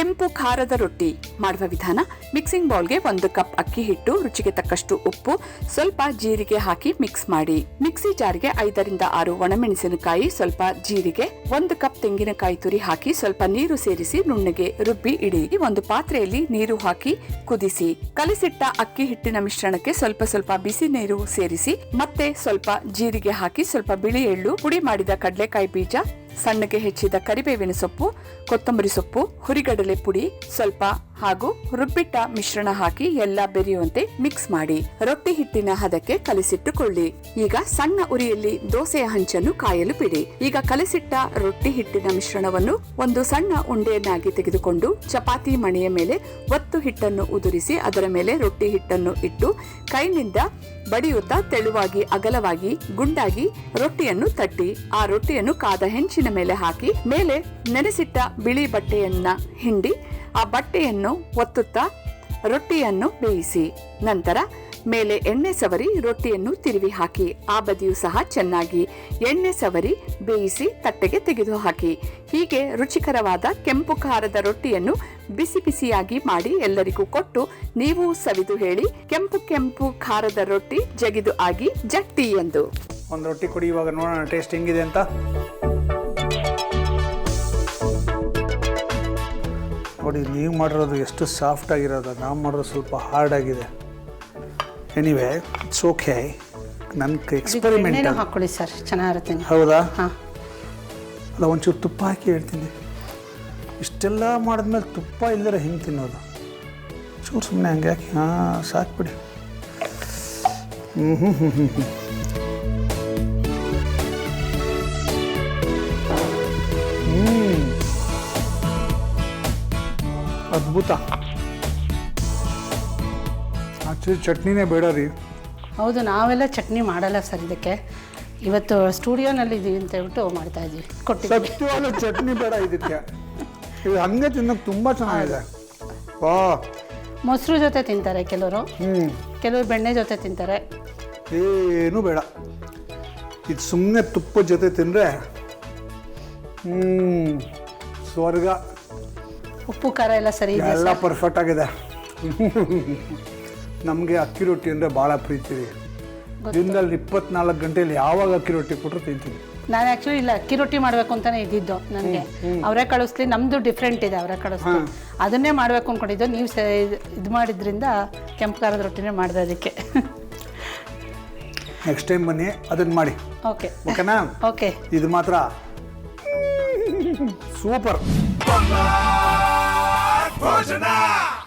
ಕೆಂಪು ಖಾರದ ರೊಟ್ಟಿ ಮಾಡುವ ವಿಧಾನ. ಮಿಕ್ಸಿಂಗ್ ಬೌಲ್ಗೆ ಒಂದು ಕಪ್ ಅಕ್ಕಿ ಹಿಟ್ಟು, ರುಚಿಗೆ ತಕ್ಕಷ್ಟು ಉಪ್ಪು, ಸ್ವಲ್ಪ ಜೀರಿಗೆ ಹಾಕಿ ಮಿಕ್ಸ್ ಮಾಡಿ. ಮಿಕ್ಸಿ ಜಾರ್ಗೆ ಐದರಿಂದ ಆರು ಒಣಮೆಣಸಿನಕಾಯಿ, ಸ್ವಲ್ಪ ಜೀರಿಗೆ, ಒಂದು ಕಪ್ ತೆಂಗಿನಕಾಯಿ ತುರಿ ಹಾಕಿ ಸ್ವಲ್ಪ ನೀರು ಸೇರಿಸಿ ನುಣ್ಣಗೆ ರುಬ್ಬಿ ಇಡಿ ಒಂದು ಪಾತ್ರೆಯಲ್ಲಿ ನೀರು ಹಾಕಿ ಕುದಿಸಿ. ಕಲಿಸಿಟ್ಟ ಅಕ್ಕಿ ಹಿಟ್ಟಿನ ಮಿಶ್ರಣಕ್ಕೆ ಸ್ವಲ್ಪ ಸ್ವಲ್ಪ ಬಿಸಿ ನೀರು ಸೇರಿಸಿ, ಮತ್ತೆ ಸ್ವಲ್ಪ ಜೀರಿಗೆ ಹಾಕಿ ಸ್ವಲ್ಪ ಬಿಳಿ ಎಳ್ಳು, ಪುಡಿ ಮಾಡಿದ ಕಡಲೆಕಾಯಿ ಬೀಜ ಸಣ್ಣಗೆ ಹೆಚ್ಚಿದ ಕರಿಬೇವಿನ ಸೊಪ್ಪು ಕೊತ್ತಂಬರಿ ಸೊಪ್ಪು ಹುರಿಗಡಲೆ ಪುಡಿ ಸ್ವಲ್ಪ ಹಾಗೂ ರುಬ್ಬಿಟ್ಟ ಮಿಶ್ರಣ ಹಾಕಿ ಎಲ್ಲ ಬೆರೆಯುವಂತೆ ಮಿಕ್ಸ್ ಮಾಡಿ. ರೊಟ್ಟಿ ಹಿಟ್ಟಿನ ಹದಕ್ಕೆ ಕಲಿಸಿಟ್ಟುಕೊಳ್ಳಿ. ಈಗ ಸಣ್ಣ ಉರಿಯಲ್ಲಿ ದೋಸೆಯ ಹಂಚನ್ನು ಕಾಯಲು ಬಿಡಿ. ಈಗ ಕಲಿಸಿಟ್ಟ ರೊಟ್ಟಿ ಹಿಟ್ಟಿನ ಮಿಶ್ರಣವನ್ನು ಒಂದು ಸಣ್ಣ ಉಂಡೆಯನ್ನಾಗಿ ತೆಗೆದುಕೊಂಡು ಚಪಾತಿ ಮಣೆಯ ಮೇಲೆ ಒತ್ತು ಹಿಟ್ಟನ್ನು ಉದುರಿಸಿ ಅದರ ಮೇಲೆ ರೊಟ್ಟಿ ಹಿಟ್ಟನ್ನು ಇಟ್ಟು ಕೈನಿಂದ ಬಡಿಯುತ್ತಾ ತೆಳುವಾಗಿ ಅಗಲವಾಗಿ ಗುಂಡಾಗಿ ರೊಟ್ಟಿಯನ್ನು ತಟ್ಟಿ. ಆ ರೊಟ್ಟಿಯನ್ನು ಕಾದ ಹೆಂಚಿನ ಮೇಲೆ ಹಾಕಿ ಮೇಲೆ ನೆನೆಸಿಟ್ಟ ಬಿಳಿ ಬಟ್ಟೆಯನ್ನ ಹಿಂಡಿ ಆ ಬಟ್ಟೆಯನ್ನು ಒತ್ತುತ್ತಾ ರೊಟ್ಟಿಯನ್ನು ಬೇಯಿಸಿ. ನಂತರ ಮೇಲೆ ಎಣ್ಣೆ ಸವರಿ ರೊಟ್ಟಿಯನ್ನು ತಿರುವಿ ಹಾಕಿ ಆ ಬದಿಯು ಸಹ ಚೆನ್ನಾಗಿ ಎಣ್ಣೆ ಸವರಿ ಬೇಯಿಸಿ ತಟ್ಟೆಗೆ ತೆಗೆದು ಹಾಕಿ ಹೀಗೆ ರುಚಿಕರವಾದ ಕೆಂಪು ಖಾರದ ರೊಟ್ಟಿಯನ್ನು ಬಿಸಿ ಬಿಸಿಯಾಗಿ ಮಾಡಿ ಎಲ್ಲರಿಗೂ ಕೊಟ್ಟು ನೀವು ಸವಿದು ಹೇಳಿ ಕೆಂಪು ಕೆಂಪು ಖಾರದ ರೊಟ್ಟಿ ಜಗಿದು ಆಗಿ ಜಟ್ಟಿ ಎಂದು. ಒಂದು ರೊಟ್ಟಿ ಕೊಡಿ, ಇವಾಗ ನೋಡೋಣ ಟೇಸ್ಟ್ ಹೆಂಗಿದೆ ಅಂತ. ನೋಡಿ ನೀವು ಮಾಡಿರೋದು ಎಷ್ಟು ಸಾಫ್ಟ್ ಆಗಿರೋದು ನಾವು ಮಾಡೋದು ಸ್ವಲ್ಪ ಹಾರ್ಡ್ ಆಗಿದೆ. ಎನಿವೆ ಇಟ್ಸ್ ಓಕೆ ನನ್ನ ಎಕ್ಸ್ಪೆರಿಮೆಂಟ್ ಹಾಕೊಳ್ಳಿ ಸರ್ ಚೆನ್ನಾಗಿರುತ್ತೆ ಹೌದಾ? ಹಾಂ. ಅಲ್ಲ ಒಂಚೂರು ತುಪ್ಪ ಹಾಕಿ ಹೇಳ್ತೀನಿ. ಇಷ್ಟೆಲ್ಲ ಮಾಡಿದ್ಮೇಲೆ ತುಪ್ಪ ಇಲ್ಲದ್ರೆ ಹೆಂಗೆ ತಿನ್ನೋದು? ಚೂರು ಸುಮ್ಮನೆ ಹಂಗೆ ಹಾಕಿ ಹಾಂ ಸಾಕ್ಬಿಡಿ. ಹ್ಞೂ ಹ್ಞೂ ಹ್ಞೂ ಹ್ಞೂ ಹ್ಞೂ ಅದ್ಭುತ. ಆಕ್ಚುಲಿ ಚಟ್ನಿನೇ ಬೇಡ ರೀ. ಹೌದು ನಾವೆಲ್ಲ ಚಟ್ನಿ ಮಾಡಲ್ಲ ಸರ್ ಇದಕ್ಕೆ. ಇವತ್ತು ಸ್ಟುಡಿಯೋನಲ್ಲಿ ಇದೀವಿ ಅಂತ ಹೇಳ್ಬಿಟ್ಟು ಮಾಡ್ತಾ ಇದೀವಿ. ಸತ್ಯವಾದ ಚಟ್ನಿ ಬೇಡ ಇದಕ್ಕೆ. ಇದು ಹಂಗೆ ತಿನ್ನಕ್ಕೆ ತುಂಬ ಚೆನ್ನಾಗಿದೆ. ವಾ. ಮೊಸರು ಜೊತೆ ತಿಂತಾರೆ ಕೆಲವರು. ಹ್ಞೂ ಕೆಲವರು ಬೆಣ್ಣೆ ಜೊತೆ ತಿಂತಾರೆ. ಏನೂ ಬೇಡ. ಇದು ಸುಮ್ಮನೆ ತುಪ್ಪದ ಜೊತೆ ತಿಂದರೆ ಹ್ಞೂ ಸ್ವರ್ಗ. ಉಪ್ಪು ಖಾರ ಎಲ್ಲ ಸರಿ ಇದೆ ಎಲ್ಲ ಪರ್ಫೆಕ್ಟ್ ಆಗಿದೆ. ನಮಗೆ ಅಕ್ಕಿ ರೊಟ್ಟಿ ಅಂದರೆ ಭಾಳ ಪ್ರೀತಿ ರೀ. ದಿನದಲ್ಲಿ ಇಪ್ಪತ್ನಾಲ್ಕು ಗಂಟೆಯಲ್ಲಿ ಯಾವಾಗ ಅಕ್ಕಿ ರೊಟ್ಟಿ ಕೊಟ್ಟರು ತಿಂತೀನಿ. ನಾನು ಆ್ಯಕ್ಚುಲಿ ಇಲ್ಲ ಅಕ್ಕಿ ರೊಟ್ಟಿ ಮಾಡಬೇಕು ಅಂತಾನೆ ಇದ್ದಿದ್ದು ನನಗೆ. ಅವರೇ ಕಳಿಸ್ಲಿ ನಮ್ಮದು ಡಿಫ್ರೆಂಟ್ ಇದೆ ಅವರೇ ಕಳಿಸ್ಲಿ. ಅದನ್ನೇ ಮಾಡಬೇಕು ಅಂದ್ಕೊಂಡಿದ್ದು ನೀವು ಸ ಇದು ಮಾಡಿದ್ರಿಂದ ಕೆಂಪು ಖಾರದ ರೊಟ್ಟಿನೇ ಮಾಡಿದೆ ಅದಕ್ಕೆ. ನೆಕ್ಸ್ಟ್ ಟೈಮ್ ಬನ್ನಿ ಅದನ್ನು ಮಾಡಿ. ಓಕೆ ಓಕೆನಾ? ಓಕೆ ಇದು ಮಾತ್ರ. ಸೂಪರ್. Hoje não!